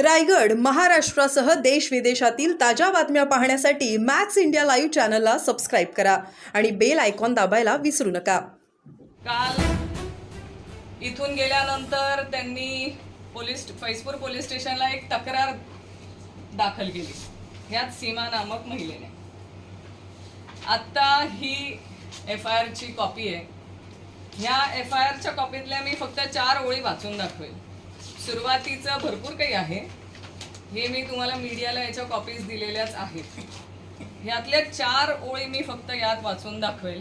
रायगड महाराष्ट्रासह देश विदेशातील ताज्या बातम्या पाहण्यासाठी मॅक्स इंडिया लाईव्ह चॅनलला सबस्क्राईब करा आणि बेल आयकॉन दाबायला विसरू नका. काल इथून गेल्यानंतर त्यांनी पोलीस फैजपूर पोलीस स्टेशनला एक तक्रार दाखल केली. ह्यात सीमा नामक महिलेने. आत्ता ही एफ आय आरची कॉपी आहे. ह्या एफ आय आरच्या कॉपीतल्या मी फक्त चार ओळी वाचून दाखवेल. सुरुवातीचं भरपूर काही आहे. हे मी तुम्हाला मीडियाला याच्या कॉपीज दिलेल्याच आहेत. ह्यातल्या चार ओळी मी फक्त यात वाचून दाखवेल.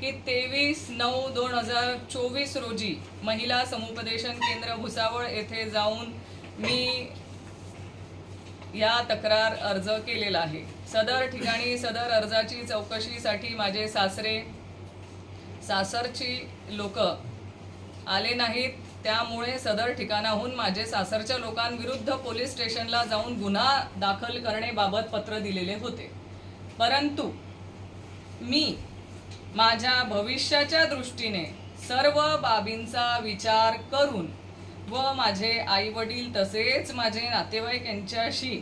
की तेवीस नऊ दोन हजार चोवीस रोजी महिला समुपदेशन केंद्र भुसावळ येथे जाऊन मी या तक्रार अर्ज केलेला आहे. सदर ठिकाणी सदर अर्जाची चौकशीसाठी माझे सासरे सासरची लोक आले नाहीत. त्यामुळे सदर ठिकाणाहून माझे सासरच्या लोकांविरुद्ध पोलीस स्टेशनला जाऊन गुन्हा दाखल करण्याबाबत पत्र दिलेले होते. परंतु मी माझ्या भविष्याच्या दृष्टीने सर्व बाबींचा विचार करून व माझे आई वडील तसेच माझे नातेवाईक यांच्याशी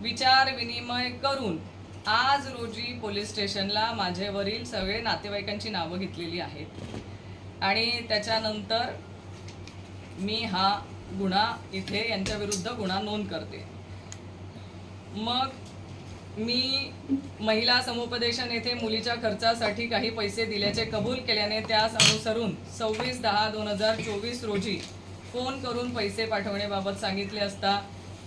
विचार विनिमय करून आज रोजी पोलीस स्टेशनला माझे वरील सगळे नातेवाईकांची नावं घेतलेली आहेत. आणि त्याच्यानंतर मी हा गुन्हा इथे यांच्या विरुद्ध गुन्हा नोंद करते. मग मी महिला समुपदेशन येथे मुलीच्या खर्चासाठी काही पैसे दिल्याचे कबूल केल्याने त्यास अनुसरून सव्वीस दहा दोन हजार चोवीस रोजी फोन करून पैसे पाठवण्याबाबत सांगितले असता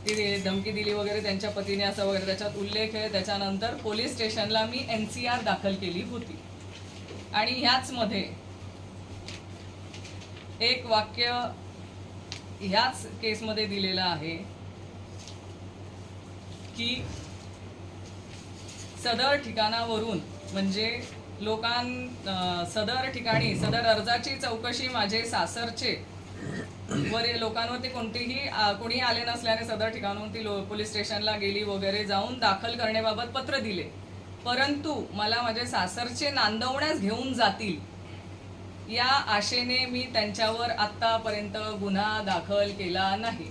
ती धमकी दिली वगैरे त्यांच्या पतीने असं वगैरे त्याच्यात उल्लेख आहे. त्याच्यानंतर पोलीस स्टेशनला मी एन सी आर दाखल केली होती. आणि ह्याचमध्ये एक वाक्य ह्याच केसमध्ये दिलेलं आहे की सदर ठिकाणावरून म्हणजे लोकां सदर ठिकाणी सदर अर्जाची चौकशी माझे सासरचे वरे लोकांवरती कोणतीही कोणतेही कोणी आले नसल्याने सदर ठिकाणाहून ती लो- पोलीस स्टेशनला गेली वगैरे जाऊन दाखल करण्याबाबत पत्र दिले. परंतु मला माझे सासरचे नांदवण्यास घेऊन जातील या आशेने मी त्यांच्यावर आत्तापर्यंत गुन्हा दाखल केला नाही.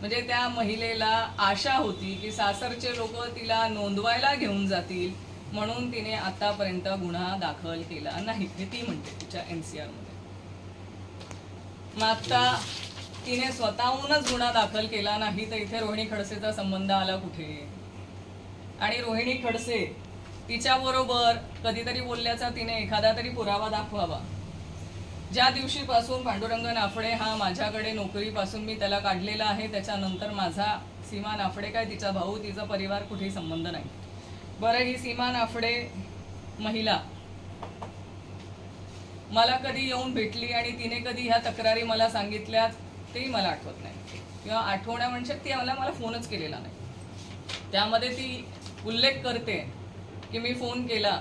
म्हणजे त्या महिलेला आशा होती की सासरचे लोक तिला नोंदवायला घेऊन जातील म्हणून तिने आतापर्यंत गुन्हा दाखल केला नाही हे ती म्हणते तिच्या एन सी आरमध्ये मग आता तिने स्वतःहूनच गुन्हा दाखल केला नाही तर इथे रोहिणी खडसेचा संबंध आला कुठे? आणि रोहिणी खडसे तिच्याबरोबर कधीतरी बोलल्याचा तिने एखादा तरी पुरावा दाखवावा. ज्या दिवशीपासून पांडुरंग नाफडे हा माझ्याकडे नोकरीपासून मी त्याला काढलेला आहे त्याच्यानंतर माझा सीमा नाफडे काय तिचा भाऊ तिचा परिवार कुठेही संबंध नाही. बरं ही सीमा नाफडे महिला मला कधी येऊन भेटली आणि तिने कधी ह्या तक्रारी मला सांगितल्या तेही मला आठवत नाही. किंवा आठवण्या म्हणजे ती मला मला फोनच केलेला नाही. त्यामध्ये ती उल्लेख करते की मी फोन केला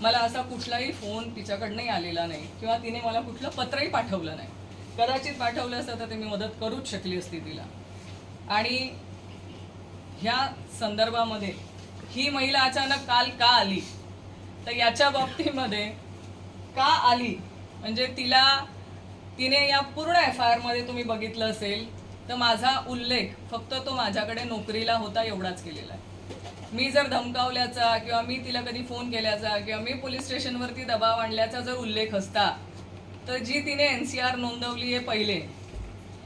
मला असा कुठलाही फोन तिच्याकडनंही आलेला नाही. किंवा तिने मला कुठलं पत्रही पाठवलं नाही. कदाचित पाठवलं असतं तर ते मी मदत करूच शकली असती तिला. आणि ह्या संदर्भामध्ये ही महिला अचानक काल का आली? तर याच्या बाबतीमध्ये का आली? म्हणजे तिला तिने या पूर्ण एफ आय आरमध्ये तुम्ही बघितलं असेल तर माझा उल्लेख फक्त तो माझ्याकडे नोकरीला होता एवढाच केलेला आहे. मी जर धमकावल्याचा किंवा मी तिला कधी फोन केल्याचा किंवा मी पोलीस स्टेशनवरती दबाव आणल्याचा जर उल्लेख असता तर जी तिने एन सी आर नोंदवली आहे पहिले.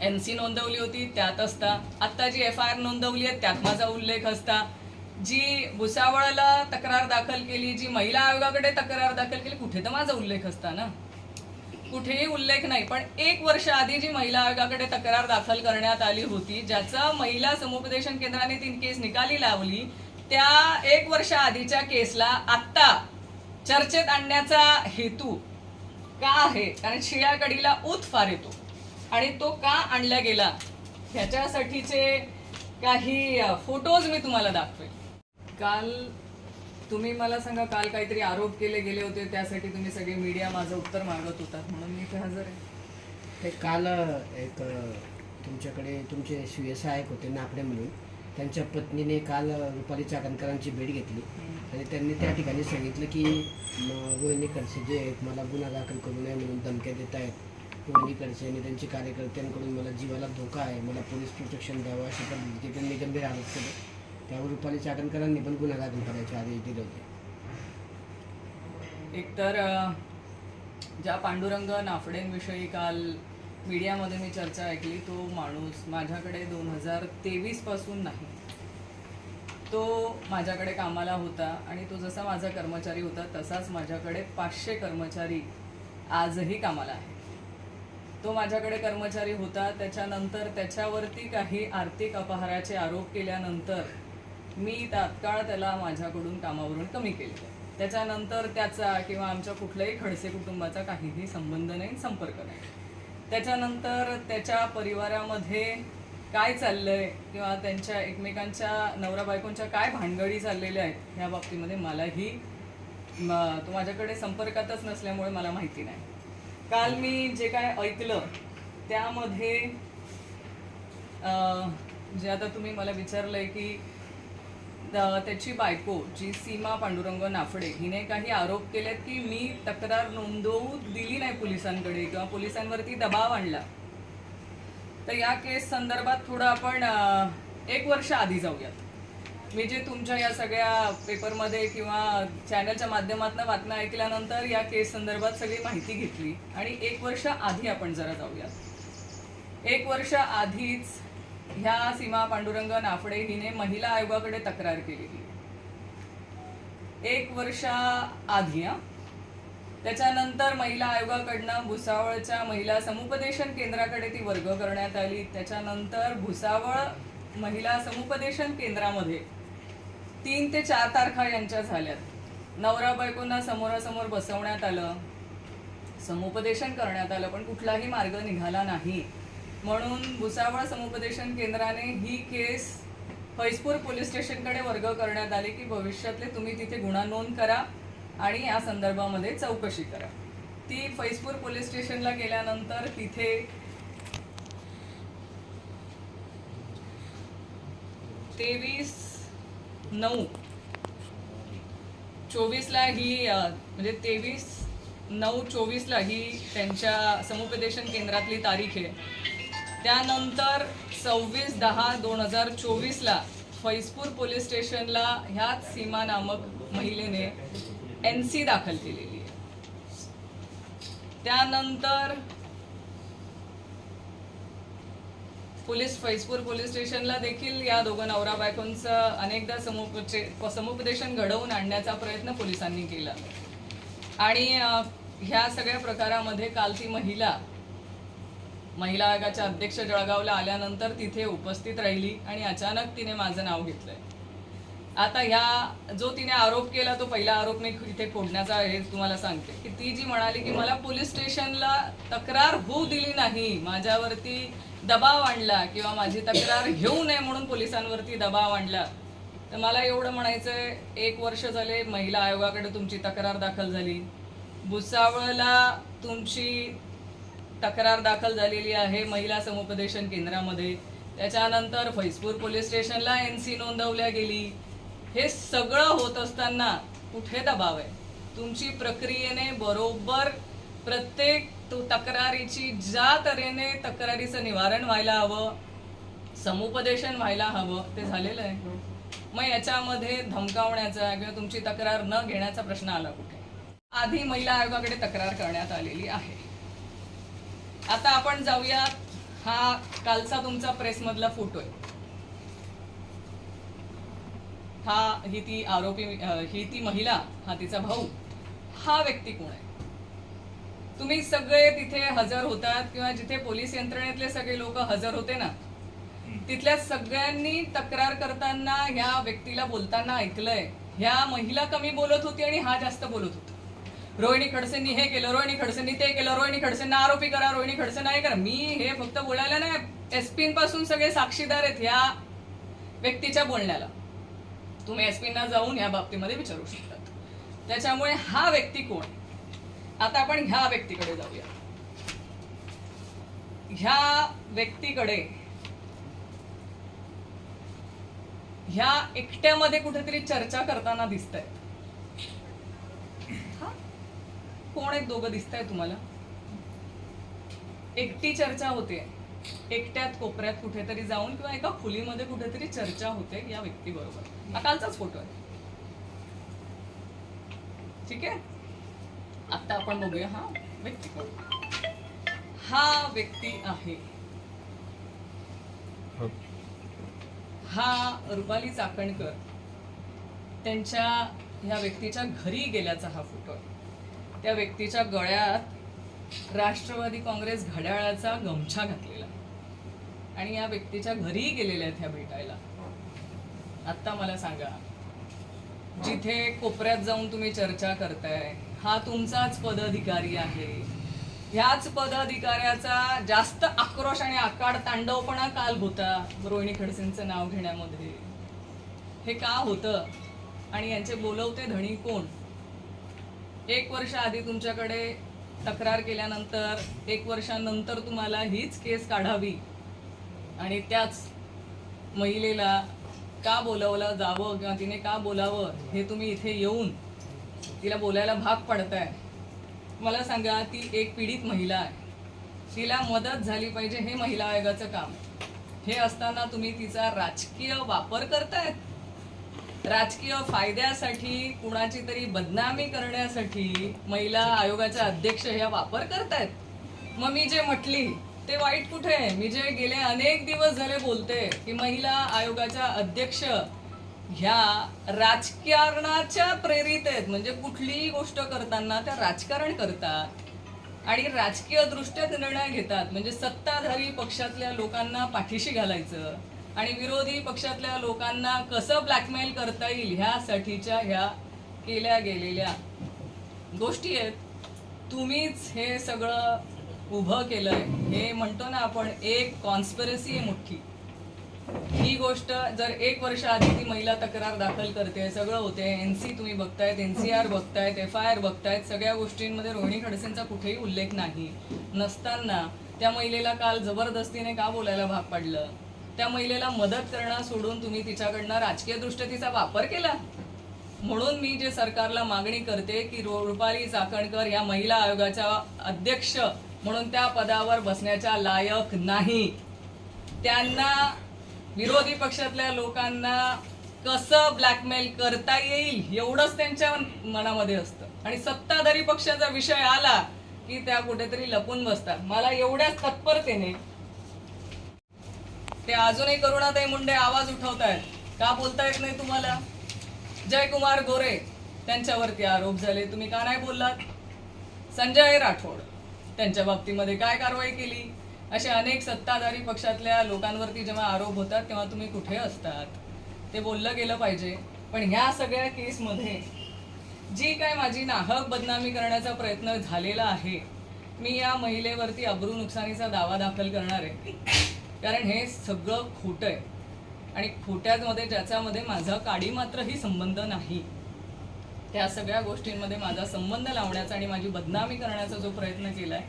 एन सी नोंदवली होती त्यात असता. आत्ता जी एफ आय आर नोंदवली आहे त्यात माझा उल्लेख असता. जी भुसावळला तक्रार दाखल केली जी महिला आयोगाकडे तक्रार दाखल केली कुठे तर माझा उल्लेख असता ना. कुठेही उल्लेख नाही पण एक वर्ष आधी जी महिला आयोगाकडे तक्रार दाखल करण्यात आली होती ज्याचा महिला समुपदेशन केंद्राने तीन केस निकाली लावली त्या एक वर्ष आधीच्या केसला आत्ता चर्चेत आणण्याचा हेतू का आहे? कारण शिळ्याकडीला ऊत फार येतो. आणि तो का आणला गेला? ह्याच्यासाठीचे काही फोटोज मी तुम्हाला दाखवेल काल तुम्ही मला सांगा काल काहीतरी आरोप केले गेले होते त्यासाठी तुम्ही सगळे मीडिया माझं उत्तर मागत होतात म्हणून मी इथे हजर आहे. ते काल एक तुमच्याकडे तुमचे श्री सहायक होते नाफडे म्हणून. त्यांच्या पत्नीने काल रुपाली चाकणकरांची भेट घेतली. आणि त्यांनी त्या ठिकाणी सांगितलं की रोहिणी खडसे जे आहेत मला गुन्हा दाखल करू नये म्हणून धमक्या देत आहेत. रोहिणी खडसे आणि त्यांच्या कार्यकर्त्यांकडून मला जीवाला धोका आहे. मला पोलीस प्रोटेक्शन द्यावं अशा पद्धतीचे त्यांनी गंभीर आरोप केले. त्यावर रुपाली चाकणकरांनी पण गुन्हा दाखल करायचे आदेश दिले होते. एकतर ज्या पांडुरंग नाफडेंविषयी काल मीडियामध्ये मी चर्चा ऐकली तो माणूस माझ्याकडे दोन हजार तेवीसपासून नाही. तो माझ्याकडे कामाला होता आणि तो जसा माझा कर्मचारी होता तसाच माझ्याकडे पाचशे कर्मचारी आजही कामाला आहे तो माझ्याकडे कर्मचारी होता त्याच्यानंतर त्याच्यावरती काही आर्थिक अपहाराचे आरोप केल्यानंतर मी तात्काळ त्याला माझ्याकडून कामावरून कमी केले. त्याच्यानंतर त्याचा किंवा आमच्या कुठल्याही खडसे कुटुंबाचा काहीही संबंध नाही संपर्क नाही. त्याच्यानंतर त्याच्या परिवारामध्ये काय चाललंय किंवा त्यांच्या एकमेकांच्या नवरा बायकोंच्या काय भानगडी चाललेल्या आहेत ह्या बाबतीमध्ये मलाही तो माझ्याकडे संपर्कातच नसल्यामुळे मला माहिती नाही. काल मी जे काय ऐकलं त्यामध्ये जे आता तुम्ही मला विचारलं आहे की त्याची बायको जी सीमा पांडुरंग नाफडे हिने काही आरोप केलेत की मी तक्रार नोंदवू दिली नाही पोलिसांकडे किंवा पोलिसांवरती दबाव आणला. तर या केस संदर्भात थोडं आपण एक वर्ष आधी जाऊयात. मी जे तुमच्या या सगळ्या पेपरमध्ये किंवा चॅनलच्या माध्यमातून बातम्या ऐकल्यानंतर या केस संदर्भात सगळी माहिती घेतली आणि एक वर्ष आधी आपण जरा जाऊयात. एक वर्ष आधीच ह्या सीमा पांडुरंग नाफडे हिने महिला आयोगाकडे तक्रार केलेली. एक वर्षा आधी त्याच्यानंतर महिला आयोगाकडनं भुसावळच्या महिला समुपदेशन केंद्राकडे ती वर्ग करण्यात आली. त्याच्यानंतर भुसावळ महिला समुपदेशन केंद्रामध्ये तीन ते चार तारखा यांच्या झाल्यात. नवरा बायकोंना समोरासमोर बसवण्यात आलं. समुपदेशन करण्यात आलं पण कुठलाही मार्ग निघाला नाही. म्हणून भुसावळ समुपदेशन केंद्राने ही केस फैजपूर पोलीस स्टेशनकडे वर्ग करण्यात आली की भविष्यातले तुम्ही तिथे गुन्हा नोंद करा आणि या संदर्भामध्ये चौकशी करा. ती फैजपूर पोलीस स्टेशनला गेल्यानंतर तिथे तेवीस नऊ चोवीसला ही म्हणजे तेवीस नऊ चोवीसला ही त्यांच्या समुपदेशन केंद्रातली तारीख आहे. त्यानंतर सव्वीस दहा दोन हजार चोवीसला फैजपूर पोलीस स्टेशनला ह्याच सीमा नामक महिलेने एन सी दाखल केलेली आहे. त्यानंतर पोलीस फैजपूर पोलीस स्टेशनला देखील या दोघं नवरा बायकोंचं अनेकदा समुपचे समुपदेशन घडवून आणण्याचा प्रयत्न पोलिसांनी केला. आणि ह्या सगळ्या प्रकारामध्ये काल ती महिला महिला आयोगाच्या अध्यक्ष जळगावला आल्यानंतर तिथे उपस्थित राहिली आणि अचानक तिने माझं नाव घेतलंय. आता ह्या जो तिने आरोप केला तो पहिला आरोप मी इथे फोडण्याचा हे तुम्हाला सांगते. की ती जी म्हणाली की मला पोलीस स्टेशनला तक्रार होऊ दिली नाही माझ्यावरती दबाव आणला किंवा माझी तक्रार घेऊ नये म्हणून पोलिसांवरती दबाव आणला तर मला एवढं म्हणायचंय एक वर्ष झाले महिला आयोगाकडे तुमची तक्रार दाखल झाली. भुसावळला तुमची तक्रार दाखल झालेली आहे महिला समुपदेशन केंद्रामध्ये. त्याच्यानंतर फैजपूर पोलीस स्टेशनला एन सी नोंदवल्या गेली. हे सगळं होत असताना कुठे दबाव आहे? तुमची प्रक्रियेने बरोबर प्रत्येक तो तक्रारीची ज्या तऱ्हेने तक्रारीचं निवारण व्हायला हवं समुपदेशन व्हायला हवं ते झालेलं आहे. मग याच्यामध्ये धमकावण्याचा किंवा तुमची तक्रार न घेण्याचा प्रश्न आला कुठे? आधी महिला आयोगाकडे तक्रार करण्यात आलेली आहे. आता आपण जाऊया. हा कालचा तुमचा प्रेसमधला फोटो आहे. हा ही ती आरोपी ही ती महिला हा तिचा भाऊ हा व्यक्ती कोण आहे? तुम्ही सगळे तिथे हजर होतात किंवा जिथे पोलीस यंत्रणेतले सगळे लोक हजर होते ना तिथल्या सगळ्यांनी तक्रार करताना ह्या व्यक्तीला बोलताना ऐकलंय. ह्या महिला कमी बोलत होती आणि हा जास्त बोलत होता. रोहिणी खडसेंनी हे केलं रोहिणी खडसेंनी ते केलं रोहिणी खडसेंना आरोपी करा रोहिणी खडसेंना हे करा. मी हे फक्त बोलायला नाही एसपी पासून सगळे साक्षीदार आहेत ह्या व्यक्तीच्या बोलण्याला. तुम्ही एसपींना जाऊन या बाबतीमध्ये विचारू शकतात त्याच्यामुळे हा व्यक्ती कोण? आता आपण ह्या व्यक्तीकडे जाऊया. ह्या व्यक्तीकडे ह्या एकट्यामध्ये कुठेतरी चर्चा करताना दिसत कोण एक दोघं दिसत आहे तुम्हाला? एकटी चर्चा होते. एकट्यात कोपऱ्यात कुठेतरी जाऊन किंवा एका खोलीमध्ये कुठेतरी चर्चा होते या व्यक्तीबरोबर. हा कालचाच फोटो आहे. ठीक आहे? आता आपण बघूया हा व्यक्ती हा व्यक्ती आहे. हा रुपाली चाकणकर. त्यांच्या ह्या व्यक्तीच्या घरी गेल्याचा हा फोटो आहे. त्या व्यक्तीच्या गळ्यात राष्ट्रवादी काँग्रेस घड्याळाचा गमछा घातलेला आणि या व्यक्तीच्या घरी गेलेल्या आहेत ह्या भेटायला. आत्ता मला सांगा जिथे कोपऱ्यात जाऊन तुम्ही चर्चा करताय हा तुमचाच पदाधिकारी आहे. ह्याच पदाधिकाऱ्याचा जास्त आक्रोश आणि आकाड तांडवपणा काल होता रोहिणी खडसेंचं नाव घेण्यामध्ये. हे का होतं? आणि यांचे बोलवते धणी कोण? एक वर्ष आधी तुमच्याकडे तक्रार केल्यानंतर एक वर्षानंतर तुम्हाला हीच केस काढावी. आणि त्याच महिलेला का बोलावलं जावं किंवा तिने का बोलावं हे तुम्ही इथे येऊन तिला बोलायला भाग पडताय. मला सांगा ती एक पीडित महिला आहे. तिला मदत झाली पाहिजे हे महिला आयोगाचं काम. हे असताना तुम्ही तिचा राजकीय वापर करतायत? राजकीय फायद्यासाठी कुणाची तरी बदनामी करण्यासाठी महिला आयोगाच्या अध्यक्ष ह्या वापर करतायत. मग मी जे म्हटली ते वाईट कुठे? आहे मी जे गेले अनेक दिवस झाले बोलते की महिला आयोगाच्या अध्यक्ष ह्या राजकारणाच्या प्रेरित आहेत. म्हणजे कुठलीही गोष्ट करताना त्या राजकारण करतात आणि राजकीय दृष्ट्या निर्णय घेतात. म्हणजे सत्ताधारी पक्षातल्या लोकांना पाठीशी घालायचं आणि विरोधी पक्षातल्या लोकांना कसं ब्लॅकमेल करता येईल ह्यासाठीच्या ह्या केल्या गेलेल्या गोष्टी आहेत. तुम्हीच हे सगळं उभं केलंय. हे म्हणतो ना आपण एक कॉन्स्पिरसी आहे मोठी ही गोष्ट जर एक वर्ष आधी ती महिला तक्रार दाखल करते सगळं होते एनसी तुम्ही बघतायत एनसीआर बघतायत एफ आय आर बघतायत सगळ्या गोष्टींमध्ये रोहिणी खडसेंचा कुठेही उल्लेख नाही. नसताना त्या महिलेला काल जबरदस्तीने का बोलायला भाग पडलं? त्या महिलेला मदत करणं सोडून तुम्ही तिच्याकडनं राजकीय दृष्ट्या तिचा वापर केला? म्हणून मी जे सरकारला मागणी करते की रुपाली चाकणकर या महिला आयोगाच्या अध्यक्ष म्हणून त्या पदावर बसण्याच्या लायक नाही. त्यांना विरोधी पक्षातल्या लोकांना कसं ब्लॅकमेल करता येईल एवढंच त्यांच्या मनामध्ये असतं. आणि सत्ताधारी पक्षाचा विषय आला की त्या कुठेतरी लपून बसतात. मला एवढ्याच तत्परतेने ते अजूनही करुणाताई मुंडे आवाज उठवतायत. का बोलता येत नाही तुम्हाला? जयकुमार गोरे त्यांच्यावरती आरोप झाले. तुम्ही का नाही बोललात? संजय राठोड त्यांच्या बाबतीमध्ये काय कारवाई केली? असे अनेक सत्ताधारी पक्षातल्या लोकांवरती जेव्हा आरोप होतात तेव्हा तुम्ही कुठे असतात? ते बोललं गेलं पाहिजे. पण ह्या सगळ्या केसमध्ये जी काय माझी नाहक बदनामी करण्याचा प्रयत्न झालेला आहे मी या महिलेवरती अब्रू नुकसानीचा दावा दाखल करणार आहे. कारण हे सगळं खोटं आहे. आणि खोट्यामध्ये ज्याच्यामध्ये माझा काडी मात्रही संबंध नाही. त्या सगळ्या गोष्टींमध्ये माझा संबंध लावण्याचा आणि माझी बदनामी करण्याचा जो प्रयत्न केलाय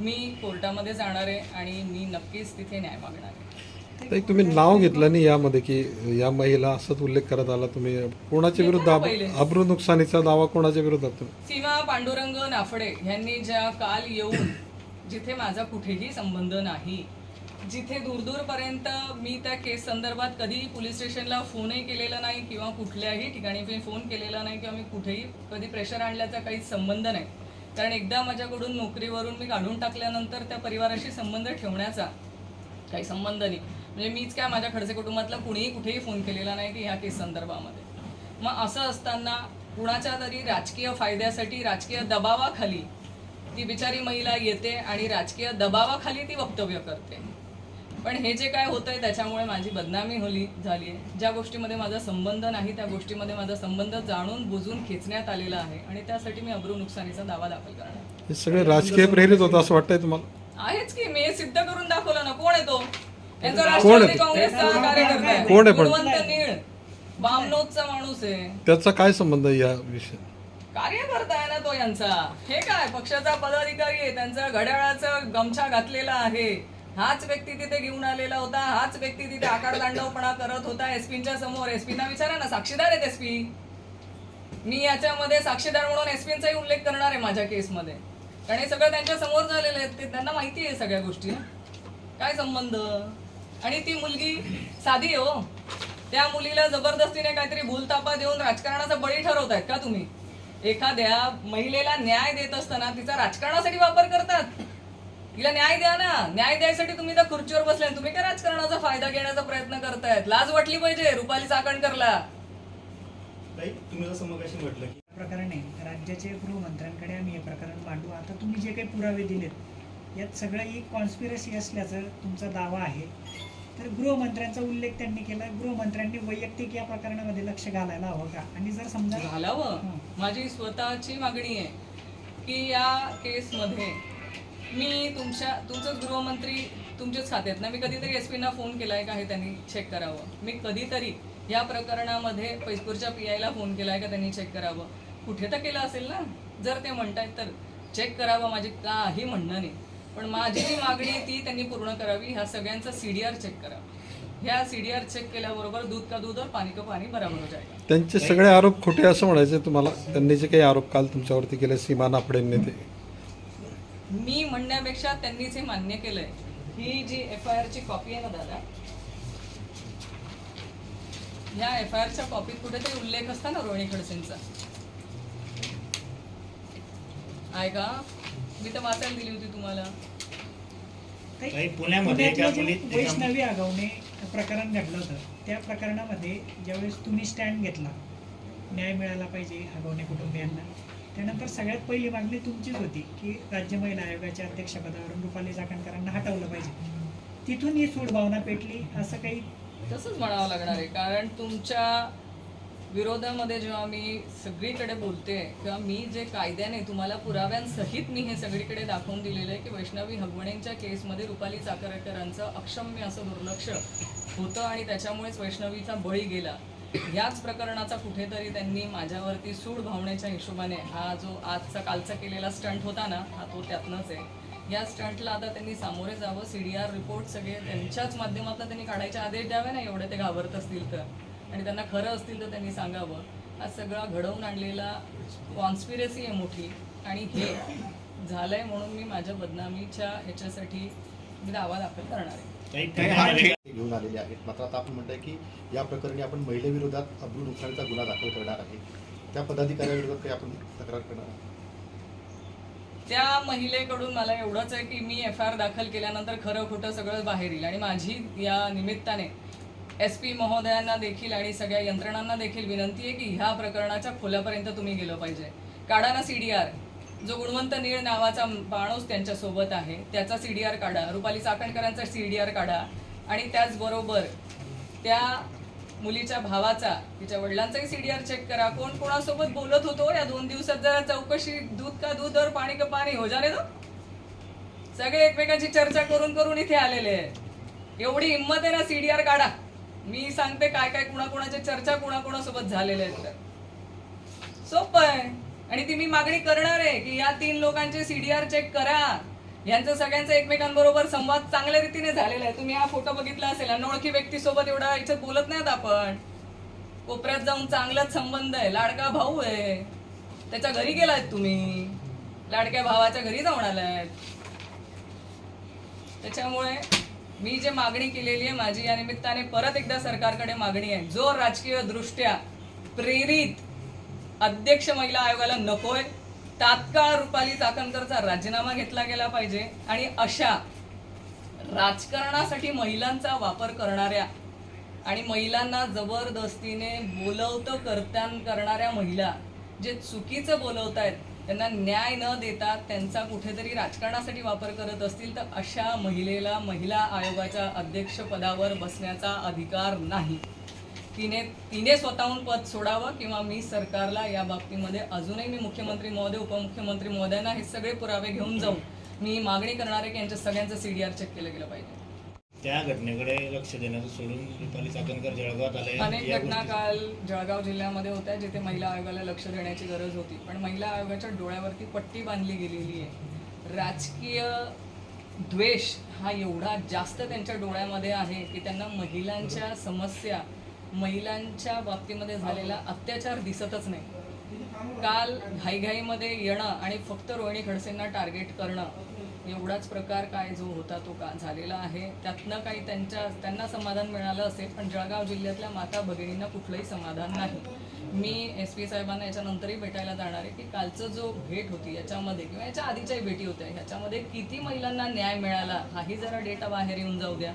मी कोर्टामध्ये जाणार आहे आणि मी नक्कीच तिथे न्याय मागणार आहे. तुम्ही नाव घेतलं नाही यामध्ये की या महिला असंच उल्लेख करत आला तुम्ही कोणाच्या विरुद्ध अब्रू नुकसानीचा दावा कोणाच्या विरोधात तुम्ही? सीमा पांडुरंग नाफडे यांनी ज्या काल येऊन जिथे माझा कुठेही संबंध नाही जिथे दूरदूरपर्यंत मी त्या केस संदर्भात कधीही पोलीस स्टेशनला फोनही केलेला नाही किंवा कुठल्याही ठिकाणी मी फोन केलेला नाही किंवा मी कुठेही कधी प्रेशर आणल्याचा काहीच संबंध नाही. कारण एकदा माझ्याकडून नोकरीवरून मी काढून टाकल्यानंतर त्या परिवाराशी संबंध ठेवण्याचा काही संबंध नाही. म्हणजे मीच काय माझ्या खडसे कुटुंबातला कुणीही कुठेही फोन केलेला नाही की ह्या केस संदर्भामध्ये. मग असं असताना कुणाच्या तरी राजकीय फायद्यासाठी राजकीय दबावाखाली ती बिचारी महिला येते आणि राजकीय दबावाखाली ती वक्तव्य करते. पण हे जे काय होतंय त्याच्यामुळे माझी बदनामी होली झाली आहे. ज्या गोष्टीमध्ये माझा संबंध नाही त्या गोष्टीमध्ये माझा संबंध जाणून बुजून खेचण्यात आलेला आहे आणि त्यासाठी मी अब्रू नुकसानीचा दावा दाखल करणार हे सगळे राजकीय प्रेरित होतं असं वाटतंय तुम्हाला? आहेच की मी सिद्ध करून दाखवलं ना. कोण आहे तो? त्यांचा कोण राष्ट्रवादी आहे? काँग्रेसचा कार्यकर्ता आहे. कोण आहे पण? गुणवंत नीळ. बामनोदचा माणूस आहे. त्याचा काय संबंध आहे या विषय कार्यकर्ता आहे ना तो यांचा. हे काय? पक्षाचा पदाधिकारी आहे. त्यांचा घड्याळाचा गमछा घातलेला आहे. हाच व्यक्ती तिथे घेऊन आलेला होता हाच व्यक्ती तिथे आकार तांडवपणा करत होता. एसपींच्या समोर एसपीना विचारा ना साक्षीदार आहेत एसपी मी याच्यामध्ये साक्षीदार म्हणून एसपींचाही उल्लेख करणार आहे माझ्या केसमध्ये. कारण हे सगळं त्यांच्यासमोर झालेलं आहे ते त्यांना माहिती आहे सगळ्या गोष्टी काय संबंध? आणि ती मुलगी साधी हो. त्या मुलीला जबरदस्तीने काहीतरी भूलतापा देऊन राजकारणाचा बळी ठरवतायत का तुम्ही? एखाद्या महिलेला न्याय देत असताना तिचा राजकारणासाठी वापर करतात. तिला न्याय द्या ना. न्याय द्यायसाठी तुम्ही त्या खुर्चीवर बसले तुम्ही काय राजकारणाचा फायदा घेण्याचा प्रयत्न करतायत? लाज वाटली पाहिजे रुपाली चाकणकरला. ताई तुम्ही जसं मगाशी म्हटलं की प्रकरण आहे राज्याचे गृहमंत्र्यांकडे आम्ही हे प्रकरण मांडू. आता तुम्ही जे काही पुरावे दिलेत यात सगळं एक कॉन्स्पिरसी असल्याचं तुमचा दावा आहे. तर गृहमंत्र्यांचा उल्लेख त्यांनी केला. गृहमंत्र्यांनी वैयक्तिक या प्रकरणामध्ये लक्ष घालायला हवं का? आणि जर समजा घालावं? हं. माझी स्वतःची मागणी आहे की या केसमध्ये मी तुमच्या तुमचंच गृहमंत्री तुमचेच खात्यात. आहेत ना मी कधीतरी एस पीना फोन केला आहे का हे त्यांनी चेक करावं. मी कधीतरी या प्रकरणामध्ये पैसपूरच्या पी आयला फोन आहे का त्यांनी चेक करावं. कुठे तर केलं असेल ना? जर ते म्हणतायत तर चेक करावं माझी काही म्हणणं नाही. पण माझी जी मागणी ती त्यांनी पूर्ण करावी. ह्या सगळ्यांचा सीडीआर चेक करावा. ह्या सीडीआर चेक केल्याबरोबर दूध का दूध और पाणी का पाणी बराबर हो त्यांचे सगळे आरोप खोटे असं म्हणायचे तुम्हाला. त्यांनी जे काही आरोप काल तुमच्यावरती केले सीमा नाफडेंनी ते. मी म्हणण्यापेक्षा त्यांनीच हे मान्य केलंय. ही जी एफ आय आरची कॉपी आहे ना दादा या एफ आय आरच्या कॉपीत कुठेतरी उल्लेख असता ना रोहिणी खडसेंचा. आहे का? मी तर वाचायला दिली होती तुम्हाला. काही पुण्यामध्ये एका वैष्णवी आगावने प्रकरण घडलं होतं त्या प्रकरणामध्ये ज्यावेळेस तुम्ही स्टँड घेतला न्याय मिळाला पाहिजे आगावणे कुटुंबियांना. त्यानंतर सगळ्यात पहिली मागणी तुमचीच होती की राज्य महिला आयोगाच्या अध्यक्षपदावरून रुपाली चाकणकरांना हटवलं पाहिजे. तिथून ही सूड भावना पेटली असं काही? तसंच म्हणावं लागणार आहे. कारण तुमच्या विरोधामध्ये जेव्हा मी सगळीकडे बोलते किंवा मी जे कायद्याने तुम्हाला पुराव्यांसहित मी हे सगळीकडे दाखवून दिलेलं आहे की वैष्णवी हगवणेंच्या केसमध्ये रुपाली चाकरकरांचं अक्षम्य असं दुर्लक्ष होतं आणि त्याच्यामुळेच वैष्णवीचा बळी गेला. याच प्रकरणाचा कुठेतरी त्यांनी माझ्यावरती सूड भावण्याच्या हिशोबाने हा जो आजचा कालचा केलेला स्टंट होता ना हा तो त्यातनंच आहे. या स्टंटला आता त्यांनी सामोरे जावं सी डी आर रिपोर्ट सगळे त्यांच्याच माध्यमातून त्यांनी काढायचे आदेश द्यावे ना एवढे ते घाबरत असतील तर. आणि त्यांना खरं असतील तर त्यांनी सांगावं. हा सगळा घडवून आणलेला कॉन्स्पिरसी आहे मोठी. आणि हे झालंय म्हणून मी माझ्या बदनामीच्या ह्याच्यासाठी मी दावा दाखल करणार आहे. घेऊन आलेले आहेत. मात्र आता आपण म्हणताय की या प्रकरणी आपण महिलेविरोधात अब्रू नुकसानीचा गुन्हा दाखल करणार आहे. त्या पदाधिकाऱ्याविरोधात काही आपण तक्रार करणार आहात? त्या महिलेकडून मला एवढंच आहे की मी एफ आय आर दाखल केल्यानंतर खरं खोटं सगळं बाहेर येईल. आणि माझी या निमित्ताने एस पी महोदयांना देखील आणि सगळ्या यंत्रणांना देखील विनंती आहे की ह्या प्रकरणाच्या खोल्यापर्यंत तुम्ही गेलं पाहिजे. काढा ना सी डी आर जो गुणवंत नीळ नावाचा माणूस त्यांच्यासोबत आहे त्याचा सी डी आर काढा रुपाली चाकणकरांचा सी डी आर काढा आणि त्याचबरोबर त्या मुलीच्या भावाचा तिच्या वडिलांचाही सीडीआर चेक करा. कोण कोणासोबत बोलत होतो? या दोन दिवसात जरा चौकशी दूध का दूध और पाणी का पाणी हो जाने दो सगळे एकमेकांची चर्चा करून करून इथे आलेले आहेत. एवढी हिंमत आहे ना सीडीआर काढा. मी सांगते काय काय कुणाकुणाच्या चर्चा कुणाकुणासोबत झालेल्या आहेत. तर सोपं आहे. आणि ती मी मागणी करणार आहे की या तीन लोकांचे सीडीआर चेक करा. यांचं सगळ्यांचा एकमेकांबरोबर संवाद चांगल्या रीतीने झालेला आहे. तुम्ही हा फोटो बघितला असेल अनोळखी व्यक्तीसोबत एवढा याच्यात बोलत नाहीत आपण. कोपऱ्यात जाऊन चांगलाच संबंध आहे. लाडका भाऊ आहे. त्याच्या घरी गेलात तुम्ही. लाडक्या भावाच्या घरी जाऊन आलायत. त्याच्यामुळे मी जे मागणी केलेली आहे माझी या निमित्ताने परत एकदा सरकारकडे मागणी आहे. जो राजकीय दृष्ट्या प्रेरित अध्यक्ष महिला आयोगाला नकोय. तात्काळ रुपाली चाकणकरचा राजीनामा घेतला गेला पाहिजे आणि अशा राजकारणासाठी महिलांचा वापर करणाऱ्या आणि महिलांना जबरदस्तीने बोलवतं करत्या करणाऱ्या महिला जे चुकीचं बोलवत आहेत त्यांना न्याय न देता त्यांचा कुठेतरी राजकारणासाठी वापर करत असतील तर अशा महिलेला महिला आयोगाच्या अध्यक्षपदावर बसण्याचा अधिकार नाही. तिने तिने स्वतःहून पद सोडावं किंवा मी सरकारला या बाबतीमध्ये अजूनही मी मुख्यमंत्री महोदय उपमुख्यमंत्री महोदयांना हे सगळे पुरावे घेऊन जाऊन मी मागणी करणार आहे की यांच्या सगळ्यांचं सीडीआर चेक केलं गेलं पाहिजे. त्या घटनेकडे लक्ष देण्याचं सोडून रुपाली चाकणकर जळगावात आले. अनेक घटना काल जळगाव जिल्ह्यामध्ये होत्या जिथे महिला आयोगाला लक्ष देण्याची गरज होती. पण महिला आयोगाच्या डोळ्यावरती पट्टी बांधली गेलेली आहे. राजकीय द्वेष हा एवढा जास्त त्यांच्या डोळ्यामध्ये आहे की त्यांना महिलांच्या समस्या महिलांच्या बाबतीमध्ये झालेला अत्याचार दिसतच नाही. काल घाईघाईमध्ये येणं आणि फक्त रोहिणी खडसेंना टार्गेट करणं एवढाच प्रकार काय जो होता तो का झालेला आहे त्यातनं काही त्यांच्या त्यांना समाधान मिळालं असेल पण जळगाव जिल्ह्यातल्या माता भगिनींना कुठलंही समाधान नाही. मी एस पी साहेबांना याच्यानंतरही भेटायला जाणार आहे की कालचं जो भेट होती याच्यामध्ये किंवा याच्या आधीच्याही भेटी होत्या ह्याच्यामध्ये किती महिलांना न्याय मिळाला हाही जरा डेटा बाहेर येऊन जाऊ द्या.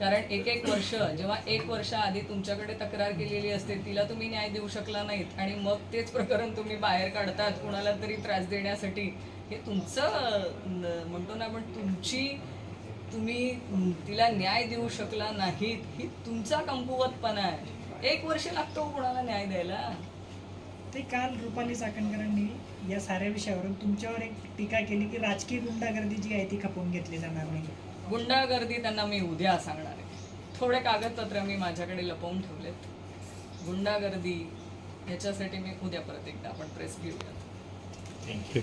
कारण एक एक वर्ष जेव्हा एक वर्ष आधी तुमच्याकडे तक्रार केलेली असते तिला तुम्ही न्याय देऊ शकला नाहीत आणि मग तेच प्रकरण तुम्ही बाहेर काढतात कुणाला तरी त्रास देण्यासाठी. हे तुमचं म्हणतो ना आपण तुमची तुम्ही तिला न्याय देऊ शकला नाहीत ही तुमचा कमकुवतपणा आहे. एक वर्ष लागतो कुणाला न्याय द्यायला. ते काल रुपाली चाकणकरांनी या साऱ्या विषयावरून तुमच्यावर एक टीका केली की राजकीय गुंडागर्दी जी आहे ती खपवून घेतली जाणार नाही. गुंडागर्दी त्यांना मी उद्या सांगणार आहे. थोडे कागदपत्र मी माझ्याकडे लपवून ठेवलेत. गुंडागर्दी ह्याच्यासाठी मी उद्या परत एकदा आपण प्रेस घेऊयात. थँक्यू